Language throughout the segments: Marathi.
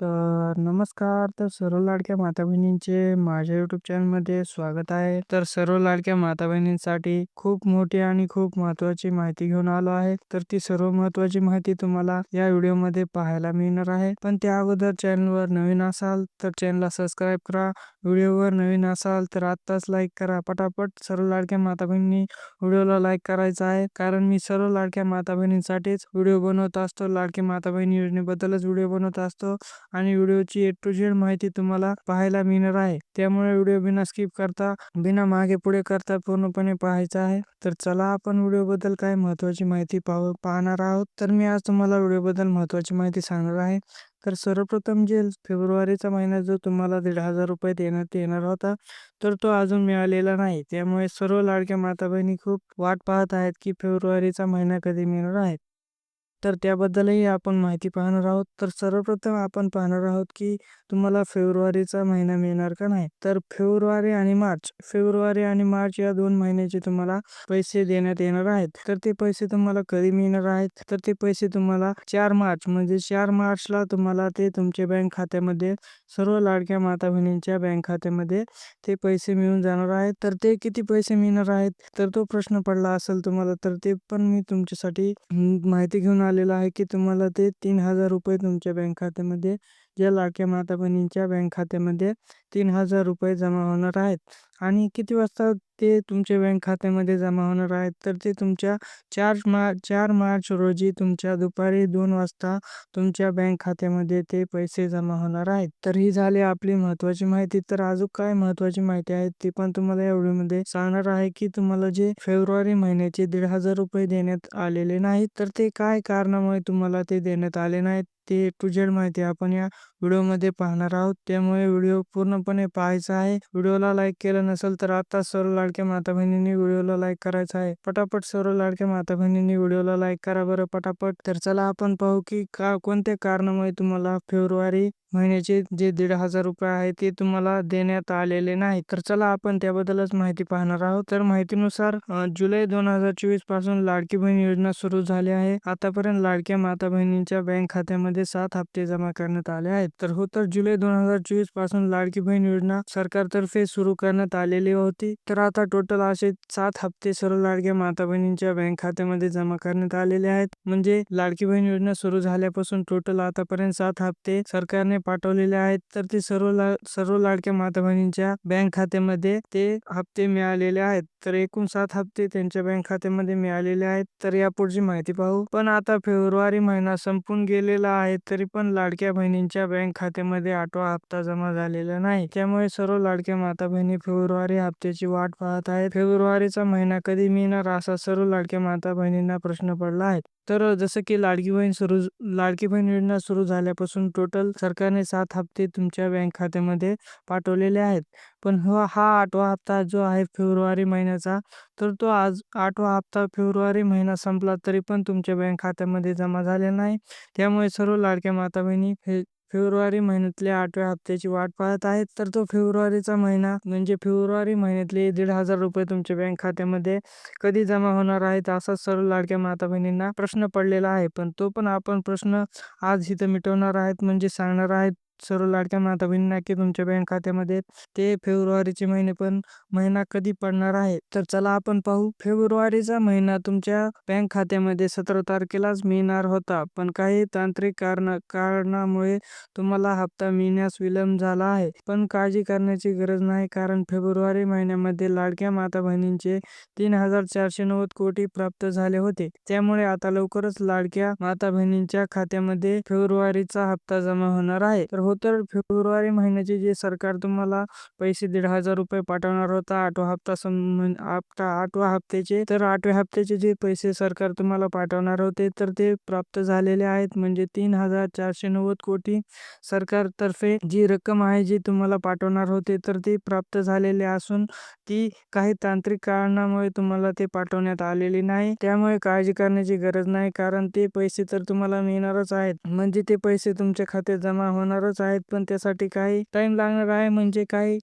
तर नमस्कार. तर सर्व लाडक्या माता बहिणींचे माझ्या युट्यूब चॅनलमध्ये स्वागत आहे. तर सर्व लाडक्या माता बहिणींसाठी खूप मोठी आणि खूप महत्वाची माहिती घेऊन आलो आहे. तर ती सर्व महत्वाची माहिती तुम्हाला या व्हिडिओमध्ये पाहायला मिळणार आहे. पण त्या अगोदर चॅनलवर नवीन असाल तर चॅनलला सबस्क्राईब करा. व्हिडिओवर नवीन असाल तर आत्ताच लाईक करा. पटापट सर्व लाडक्या माता बहिणी व्हिडिओला लाईक करायचा आहे. कारण मी सर्व लाडक्या माता बहिणींसाठीच व्हिडिओ बनवत असतो. लाडकी माता बहिणी योजनेबद्दलच व्हिडिओ बनवत असतो. आणि व्हिडिओ व्हिडिओची ए टू झेड माहिती तुम्हाला पाहायला मिळणार आहे. त्यामुळे व्हिडिओ बिना स्किप करता बिना मागे पुढे करता पूर्णपणे पाहायचा आहे. तर चला आपण व्हिडिओ बद्दल काय महत्वाची माहिती पाहू पाहणार आहोत. तर मी आज तुम्हाला व्हिडिओ बद्दल महत्वाची माहिती सांगणार आहे. तर सर्वप्रथम जे फेब्रुवारीचा महिना जो तुम्हाला दीड हजार रुपये देण्यात येणार होता तर तो अजून मिळालेला नाही. त्यामुळे सर्व लाडक्या माता बहिणी खूप वाट पाहत आहेत की फेब्रुवारीचा महिना कधी मिळणार आहे. तर त्याबद्दलही आपण माहिती पाहणार आहोत. तर सर्वप्रथम आपण पाहणार आहोत की तुम्हाला फेब्रुवारीचा महिना मिळणार का नाही? तर फेब्रुवारी आणि मार्च फेब्रुवारी आणि मार्च या दोन महिन्याचे तुम्हाला पैसे देण्यात येणार आहेत. तर ते पैसे तुम्हाला कधी मिळणार आहेत? तर ते पैसे तुम्हाला चार मार्च म्हणजे चार मार्चला तुम्हाला ते तुमच्या बँक खात्यामध्ये सर्व लाडक्या माता बहिणींच्या बँक खात्यामध्ये ते पैसे मिळून जाणार आहेत. तर ते किती पैसे मिळणार आहेत? तर तो प्रश्न पडला असेल तुम्हाला तर ते पण मी तुमच्यासाठी माहिती घेऊन आलेला आहे की तुम्हाला ते तीन हजार रुपये तुमच्या बँक खात्यामध्ये ज्या लाडक्या माता बहिणींच्या बँक खात्यामध्ये तीन हजार रुपये जमा होणार आहेत. आणि किती वाजता ते तुमच्या बँक खात्यामध्ये जमा होणार आहेत. तर ते तुमच्या चार मार्च चार मार्च रोजी तुमच्या दुपारी दोन वाजता तुमच्या बँक खात्यामध्ये ते पैसे जमा होणार आहेत. तर ही झाली आपली महत्वाची माहिती. तर अजून काय महत्वाची माहिती आहे ती पण तुम्हाला या व्हिडिओमध्ये सांगणार आहे की तुम्हाला जे फेब्रुवारी महिन्याचे दीड हजार रुपये देण्यात आलेले नाहीत तर ते काय कारणामुळे तुम्हाला ते देण्यात आले नाहीत? ते टू झेड माहिती आपण या व्हिडिओमध्ये पाहणार आहोत. त्यामुळे व्हिडिओ पूर्णपणे पाहायचा आहे. व्हिडिओला लाईक केलं नसेल तर आता सर्व लाडक्या माता बहिणींनी व्हिडिओला लाईक करायचा आहे. पटापट सर्व लाडक्या माता बहिणींनी व्हिडिओला लाईक करा बरं पटापट. तर चला आपण पाहू की का कोणत्या कारणामुळे तुम्हाला फेब्रुवारी महिन्याचे जे दीड हजार रुपये आहे ते तुम्हाला देण्यात आलेले नाही. तर चला आपण त्याबद्दलच माहिती पाहणार आहोत. तर माहितीनुसार जुलै दोन हजार चोवीसपासून लाडकी बहीण योजना सुरू झाली आहे. आतापर्यंत लाडक्या माता बहिणींच्या बँक खात्यामध्ये सात हप्ते जमा करण्यात आले आहेत. तर हो तर जुलै दोन हजार चोवीसपासून लाडकी बहीण योजना सरकारतर्फे सुरू करण्यात आलेली होती. तर आता टोटल असे सात हप्ते सर्व लाडक्या माता बहिणींच्या बँक खात्यामध्ये जमा करण्यात आलेले आहेत. म्हणजे लाडकी बहीण योजना सुरू झाल्यापासून टोटल आतापर्यंत सात हप्ते सरकारने पाठवलेले आहेत तर ते सर्व ला सर्व लाडक्या माता बहिणींच्या बँक खात्यामध्ये ते हप्ते मिळालेले आहेत. तर एकूण सात हप्ते त्यांच्या बँक खात्यामध्ये मिळालेले आहेत. तर या पुढची माहिती पाहू. पण आता फेब्रुवारी महिना संपून गेलेला आहे तरी पण लाडक्या बहिणींच्या बँक खात्यामध्ये आठवा हप्ता जमा झालेला नाही. त्यामुळे सर्व लाडक्या माता बहिणी फेब्रुवारी हप्त्याची वाट पाहत आहेत. फेब्रुवारीचा महिना कधी मिळणार असा सर्व लाडक्या माता बहिणींना प्रश्न पडला आहे. तर जसं की लाडकी बहीण सुरू लाडकी बहीण योजना सुरू झाल्यापासून टोटल सरकार सरकारने सात हप्ते तुमच्या बँक खात्यामध्ये पाठवलेले आहेत. पण हा हा आठवा हप्ता जो आहे फेब्रुवारी महिन्याचा तर तो आज आठवा हप्ता फेब्रुवारी महिना संपला तरी पण तुमच्या बँक खात्यामध्ये जमा झाले नाही. त्यामुळे सर्व लाडक्या माता बहिणी फेब्रुवारी महिन्यातल्या आठव्या हप्त्याची वाट पाहत आहेत. तर तो फेब्रुवारीचा महिना म्हणजे फेब्रुवारी महिन्यातले दीड हजार रुपये तुमच्या बँक खात्यामध्ये कधी जमा होणार आहेत असा सर्व लाडक्या माता बहिणींना प्रश्न पडलेला आहे. पण तो पण आपण प्रश्न आज इथं मिटवणार आहेत म्हणजे सांगणार आहेत. सर्व लाडक्या माता बहिणींना की तुमच्या बँक खात्यामध्ये ते फेब्रुवारीचे महिने पण महिना कधी पडणार आहे? तर चला आपण पाहू. फेब्रुवारीचा महिना तुमच्या बँक खात्यामध्ये सतरा तारखेलाच मिळणार होता. पण काही तांत्रिक कारण कारणामुळे तुम्हाला हप्ता मिळण्यास विलंब झाला आहे. पण काळजी करण्याची गरज नाही कारण फेब्रुवारी महिन्यामध्ये लाडक्या माता बहिणींचे तीन हजार चारशे नव्वद कोटी प्राप्त झाले होते. त्यामुळे आता लवकरच लाडक्या माता बहिणींच्या खात्यामध्ये फेब्रुवारीचा हप्ता जमा होणार आहे. तर हो हो तर फेब्रुवारी महिन्याचे जे सरकार तुम्हाला पैसे दीड हजार रुपये पाठवणार होता आठवा हप्ता हप्ता आठव्या हप्त्याचे तर आठव्या हप्त्याचे जे पैसे सरकार तुम्हाला पाठवणार होते तर ते प्राप्त झालेले आहेत. म्हणजे तीन हजार चारशे नव्वद कोटी सरकारतर्फे जी रक्कम आहे जी तुम्हाला पाठवणार होते तर ती प्राप्त झालेली असून ती काही तांत्रिक कारणामुळे तुम्हाला ते पाठवण्यात आलेली नाही. त्यामुळे काळजी करण्याची गरज नाही कारण ते पैसे तर तुम्हाला मिळणारच आहेत. म्हणजे ते पैसे तुमच्या खात्यात जमा होणारच आहेत पण त्यासाठी काही टाइम लागणार आहे. म्हणजे काही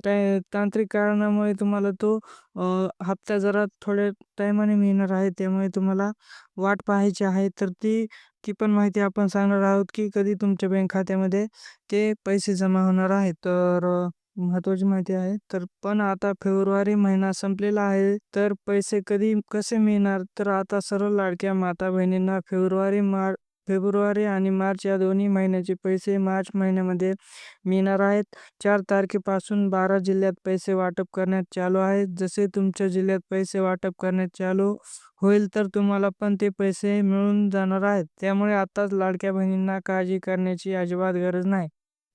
तांत्रिक कारणामुळे तुम्हाला तो हप्ता जरा थोड्या टायमाने मिळणार आहे. त्यामुळे तुम्हाला वाट पाहायची आहे. तर ती ती पण माहिती आपण सांगणार आहोत की कधी तुमच्या बँक खात्यामध्ये ते पैसे जमा होणार आहेत तर महत्वाची माहिती आहे. तर पण आता फेब्रुवारी महिना संपलेला आहे. तर पैसे कधी कसे मिळणार? तर आता सर्व लाडक्या माता बहिणींना फेब्रुवारी मार्च फेब्रुवारी आणि मार्च या दोन्ही महिन्याचे पैसे मार्च महिन्यामध्ये मिळणार आहेत. चार तारखेपासून बारा जिल्ह्यात पैसे वाटप करण्यात चालू आहेत. जसे तुमच्या जिल्ह्यात पैसे वाटप करण्यात चालू होईल तर तुम्हाला पण ते पैसे मिळून जाणार आहेत. त्यामुळे आताच लाडक्या बहिणींना काळजी करण्याची अजिबात गरज नाही.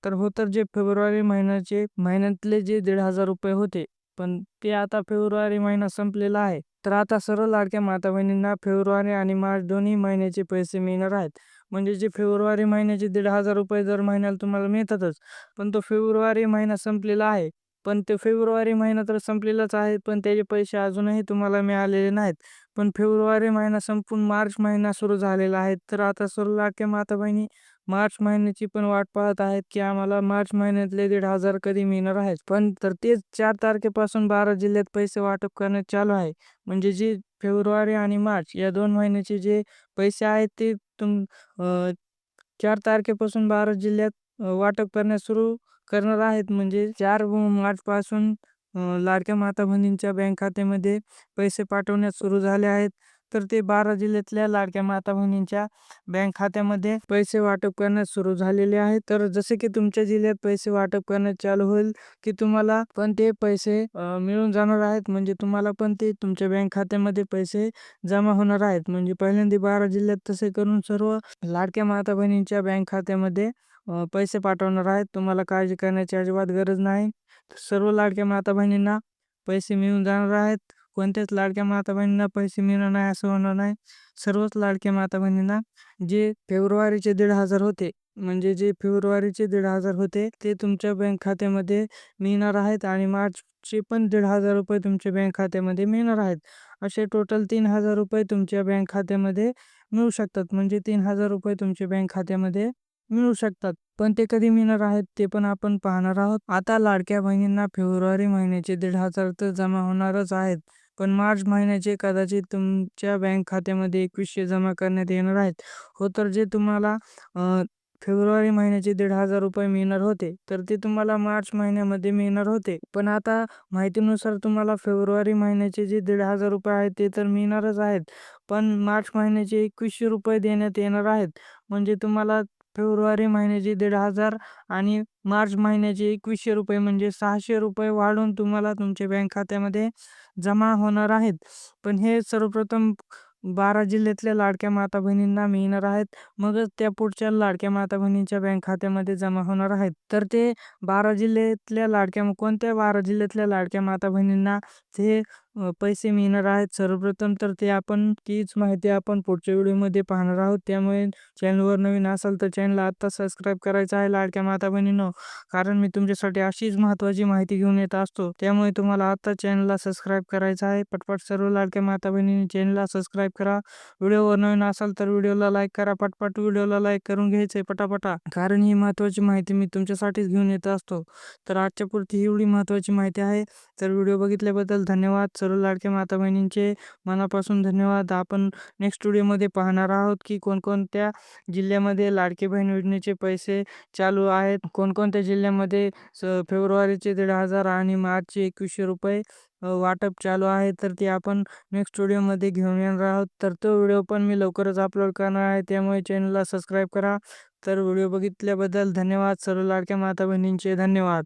तर हो तर जे फेब्रुवारी महिन्याचे महिन्यातले जे दीड हजार रुपये होते पण ते आता फेब्रुवारी महिना संपलेला आहे. तर आता सर्व लाडक्या माता बहिणींना फेब्रुवारी आणि मार्च दोन्ही महिन्याचे पैसे मिळणार आहेत. म्हणजे जे फेब्रुवारी महिन्याचे दीड हजार रुपये दर महिन्याला तुम्हाला मिळतातच पण तो फेब्रुवारी महिना संपलेला आहे. पण ते फेब्रुवारी महिना तर संपलेलाच आहे पण त्याचे पैसे अजूनही तुम्हाला मिळालेले नाहीत. पण फेब्रुवारी महिना संपून मार्च महिना सुरू झालेला आहे. तर आता सर्व लाडक्या माता बहिणी मार्च महिन्याची पण वाट पाहत आहेत की आम्हाला मार्च महिन्यातले दीड हजार कधी मिळणार आहेत. पण तर तेच चार तारखेपासून बारा जिल्ह्यात पैसे वाटप करण्यात चालू आहे. म्हणजे जे फेब्रुवारी आणि मार्च या दोन महिन्याचे जे पैसे आहेत ते तुम चार तारखेपासून बारा जिल्ह्यात वाटप करण्यास सुरू करणार आहेत. म्हणजे चार मार्चपासून लाडक्या माता बहिणींच्या बँक खात्यामध्ये पैसे पाठवण्यास सुरू झाले आहेत. तर ते बारा जिल्ह्यातल्या लाडक्या माता बहिणींच्या बँक खात्यामध्ये पैसे वाटप करण्यास सुरू झालेले आहे. तर जसे की तुमच्या जिल्ह्यात पैसे वाटप करण्यास चालू होईल की तुम्हाला पण ते पैसे मिळून जाणार आहेत. म्हणजे तुम्हाला पण ते तुमच्या बँक खात्यामध्ये पैसे जमा होणार आहेत. म्हणजे पहिल्यांदा बारा जिल्ह्यात तसे करून सर्व लाडक्या माता बहिणींच्या बँक खात्यामध्ये पैसे पाठवणार आहेत. तुम्हाला काळजी करण्याची अजिबात गरज नाही. सर्व लाडक्या माता बहिणींना पैसे मिळून जाणार आहेत. कोणत्याच लाडक्या माता बहिणींना पैसे मिळणार नाही असं होणार नाही. सर्वच लाडक्या माता बहिणींना जे फेब्रुवारीचे दीड हजार होते म्हणजे जे फेब्रुवारीचे दीड हजार होते ते तुमच्या बँक खात्यामध्ये मिळणार आहेत आणि मार्चचे पण दीड हजार रुपये तुमच्या बँक खात्यामध्ये मिळणार आहेत. असे टोटल तीन हजार रुपये तुमच्या बँक खात्यामध्ये मिळू शकतात. म्हणजे तीन हजार रुपये तुमच्या बँक खात्यामध्ये मिळू शकतात. पण ते कधी मिळणार आहेत ते पण आपण पाहणार आहोत. आता लाडक्या बहिणींना फेब्रुवारी महिन्याचे दीड हजार तर जमा होणारच आहेत. पण मार्च महिन्याचे कदाचित तुमच्या बँक खात्यामध्ये एकवीसशे जमा करण्यात येणार आहेत. हो तर जे तुम्हाला फेब्रुवारी महिन्याचे दीड हजार रुपये मिळणार होते तर ते तुम्हाला मार्च महिन्यामध्ये मिळणार होते. पण आता माहितीनुसार तुम्हाला फेब्रुवारी महिन्याचे जे दीड हजार रुपये आहेत ते तर मिळणारच आहेत. पण मार्च महिन्याचे एकवीसशे रुपये देण्यात येणार आहेत. म्हणजे तुम्हाला फेब्रुवारी महिन्याचे दीड हजार आणि मार्च महिन्याचे एकवीसशे रुपये म्हणजे सहाशे रुपये वाढून तुम्हाला तुमच्या बँक खात्यामध्ये जमा होणार आहेत. पण हे सर्वप्रथम बारा जिल्ह्यातल्या लाडक्या माता बहिणींना मिळणार आहेत. मगच त्या पुढच्या लाडक्या माता बहिणींच्या बँक खात्यामध्ये जमा होणार आहेत. तर ते बारा जिल्ह्यातल्या लाडक्या कोणत्या बारा जिल्ह्यातल्या लाडक्या माता बहिणींना ते पैसे मिळणार आहेत सर्वप्रथम तर ते आपण तीच माहिती आपण पुढच्या व्हिडिओमध्ये पाहणार आहोत. त्यामुळे चॅनलवर नवीन असाल तर चॅनलला आत्ता सबस्क्राईब करायचं आहे लाडक्या माता बहिणीनो. कारण मी तुमच्यासाठी अशीच महत्त्वाची माहिती घेऊन येत असतो. त्यामुळे तुम्हाला आत्ता चॅनलला सबस्क्राईब करायचं आहे. पटपट सर्व लाडक्या माता बहिणींनी चॅनलला सबस्क्राईब करा. व्हिडिओवर नवीन असाल तर व्हिडिओला लाईक करा. पटपट व्हिडिओला लाईक करून घ्यायचंय पटापटा. कारण ही महत्त्वाची माहिती मी तुमच्यासाठीच घेऊन येत असतो. तर आजच्या पुरती एवढी महत्त्वाची माहिती आहे. तर व्हिडिओ बघितल्याबद्दल धन्यवाद. सर्व लाडक्या माता बहिणींचे मनापासून धन्यवाद. आपण नेक्स्ट व्हिडिओमध्ये पाहणार आहोत की कोणकोणत्या जिल्ह्यामध्ये लाडकी बहीण योजनेचे पैसे चालू आहेत. कोणकोणत्या जिल्ह्यामध्ये स फेब्रुवारीचे दीड हजार आणि मार्चचे एकवीसशे रुपये वाटप चालू आहे तर ते आपण नेक्स्ट व्हिडिओमध्ये घेऊन येणार आहोत. तर तो व्हिडिओ पण मी लवकरच अपलोड करणार आहे त्यामुळे चॅनलला सबस्क्राईब करा. तर व्हिडिओ बघितल्याबद्दल धन्यवाद. सर्व लाडक्या माता बहिणींचे धन्यवाद.